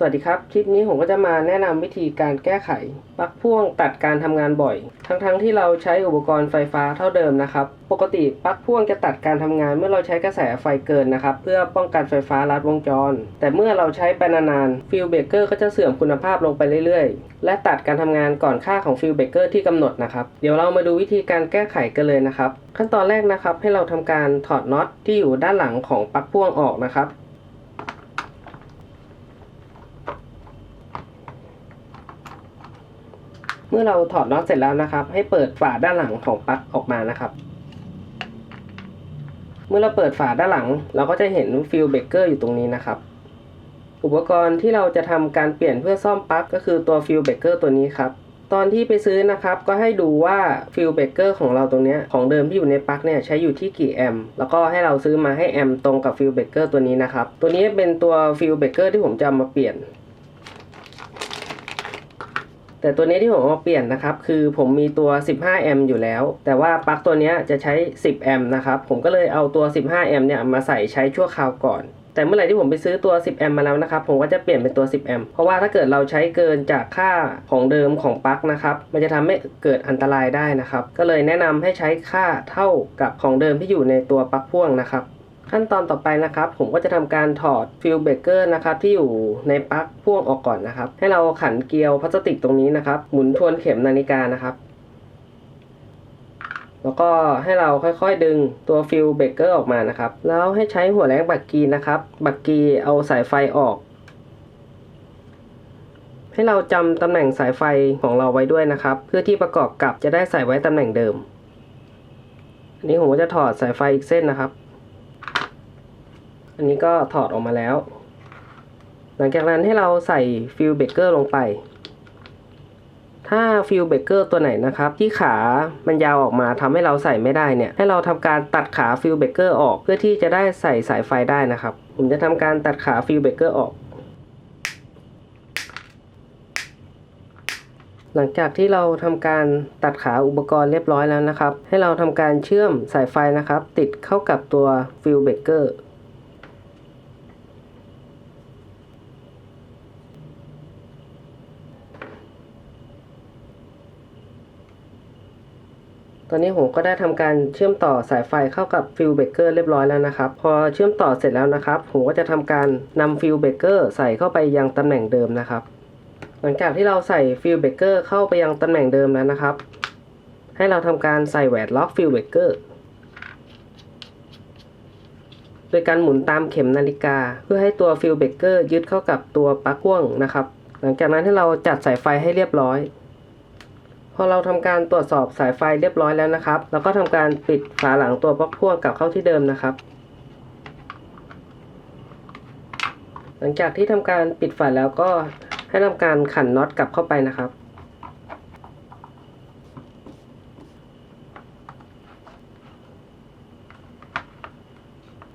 สวัสดีครับ คลิปนี้ผมก็จะมาแนะนำวิธีการแก้ไขปลั๊กพ่วงตัดการทำงานบ่อย ทั้งๆทที่เราใช้อุปกรณ์ไฟฟ้าเท่าเดิมนะครับ ปกติปลั๊กพ่วงจะตัดการทำงานเมื่อเราใช้กระแสไฟเกินนะครับ เพื่อป้องกันไฟฟ้าลัดวงจร แต่เมื่อเราใช้ไปนานๆฟิลเบเกอร์ก็จะเสื่อมคุณภาพลงไปเรื่อยๆ และตัดการทำงานก่อนค่าของฟิลเบเกอร์ที่กำหนดนะครับ เดี๋ยวเรามาดูวิธีการแก้ไขกันเลยนะครับ ขั้นตอนแรกนะครับให้เราทำการถอดน็อตที่อยู่ด้านหลังของปลั๊กพ่วงออกนะครับ เมื่อเราถอดน็อตเสร็จแล้วนะครับ ให้เปิดฝาด้านหลังของปลั๊กออกมานะครับ เมื่อเราเปิดฝาด้านหลัง เราก็จะเห็นฟิลเบเกอร์อยู่ตรงนี้นะครับ อุปกรณ์ที่เราจะทำการเปลี่ยนเพื่อซ่อมปลั๊กก็คือตัวฟิลเบเกอร์ตัวนี้ครับตอนที่ไปซื้อนะครับก็ให้ดูว่าฟิลเบเกอร์ของเราตรงนี้ของเดิมที่อยู่ในปลั๊กเนี่ยใช้อยู่ที่กี่แอมป์แล้วก็ให้เราซื้อมาให้แอมป์ตรงกับฟิลเบเกอร์ตัวนี้นะครับ ตัวนี้เป็นตัวฟิลเบเกอร์ที่ผมจะมาเปลี่ยน แต่ตัวนี้ที่ผมเอามาเปลี่ยนนะครับ คือผมมีตัว 15 แอมป์อยู่แล้ว แต่ว่าปลั๊กตัวนี้จะใช้ 10 แอมป์นะครับ ผมก็เลยเอาตัว 15 แอมป์เนี่ยมาใส่ใช้ชั่วคราวก่อนแต่เมื่อไหร่ที่ผมไปซื้อตัว 10 แอมป์มาแล้วนะครับ ผมก็จะเปลี่ยนเป็นตัว 10 แอมป์เพราะว่าถ้าเกิดเราใช้เกินจากค่าของเดิมของปลั๊กนะครับ มันจะทำให้เกิดอันตรายได้นะครับ ก็เลยแนะนำให้ใช้ค่าเท่ากับของเดิมที่อยู่ในตัวปลั๊กพ่วงนะครับ ขั้นตอนต่อไปนะครับ ผมก็จะทำการถอดฟิลเบเกอร์นะครับที่อยู่ในปลั๊กพ่วงออกก่อนนะครับ ให้เราขันเกลียวพลาสติกตรงนี้นะครับ หมุนทวนเข็มนาฬิกานะครับ แล้วก็ให้เราค่อยๆดึงตัวฟิลเบเกอร์ออกมานะครับ แล้วให้ใช้หัวแรงบักกีนะครับ บักกีเอาสายไฟออก ให้เราจำตำแหน่งสายไฟของเราไว้ด้วยนะครับ เพื่อที่ประกอบกับจะได้ใส่ไว้ตำแหน่งเดิมอันนี้ผมก็จะถอดสายไฟอีกเส้นนะครับ อันนี้ก็ถอดออกมาแล้ว หลังจากนั้นให้เราใส่ฟิลเบเกอร์ลงไป ถ้าฟิลเบเกอร์ตัวไหนนะครับ ที่ขามันยาวออกมาทำให้เราใส่ไม่ได้เนี่ย ให้เราทำการตัดขาฟิลเบเกอร์ออกเพื่อที่จะได้ใส่สายไฟได้นะครับ ผมจะทำการตัดขาฟิลเบเกอร์ออกหลังจากที่เราทำการตัดขาอุปกรณ์เรียบร้อยแล้วนะครับ ให้เราทำการเชื่อมสายไฟนะครับ ติดเข้ากับตัวฟิลเบเกอร์ ตอนนี้ผมก็ได้ทำการเชื่อมต่อสายไฟเข้ากับฟิลเบเกอร์เรียบร้อยแล้วนะครับ พอเชื่อมต่อเสร็จแล้วนะครับ ผมก็จะทำการนำฟิลเบเกอร์ใส่เข้าไปยังตำแหน่งเดิมนะครับ หลังจากที่เราใส่ฟิลเบเกอร์เข้าไปยังตำแหน่งเดิมแล้วนะครับ ให้เราทำการใส่แหวนล็อกฟิลเบเกอร์โดยการหมุนตามเข็มนาฬิกา เพื่อให้ตัวฟิลเบเกอร์ยึดเข้ากับตัวปลั๊กพ่วงนะครับ หลังจากนั้นให้เราจัดสายไฟให้เรียบร้อย พอเราทำการตรวจสอบสายไฟเรียบร้อยแล้วนะครับ เราก็ทำการปิดฝาหลังตัวปลั๊กพ่วงกลับเข้าที่เดิมนะครับ หลังจากที่ทำการปิดฝาแล้วก็ให้ทำการขันน็อตกลับเข้าไปนะครับ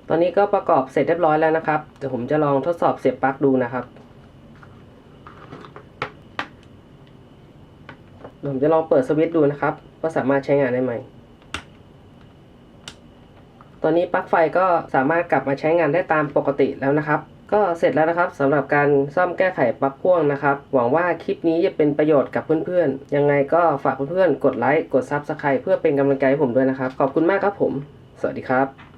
ตอนนี้ก็ประกอบเสร็จเรียบร้อยแล้วนะครับ เดี๋ยวผมจะลองทดสอบเสียบปลั๊กดูนะครับเดี๋ยว ผมจะลองเปิดสวิตช์ดูนะครับ ว่าสามารถใช้งานได้ไหม ตอนนี้ปลั๊กไฟก็สามารถกลับมาใช้งานได้ตามปกติแล้วนะครับ ก็เสร็จแล้วนะครับสำหรับการซ่อมแก้ไขปลั๊กพ่วงนะครับ หวังว่าคลิปนี้จะเป็นประโยชน์กับเพื่อนๆ ยังไงก็ฝากเพื่อนๆ กดไลค์ กดซับสไครต์เพื่อเป็นกำลังใจให้ผมด้วยนะครับ ขอบคุณมากครับผม สวัสดีครับ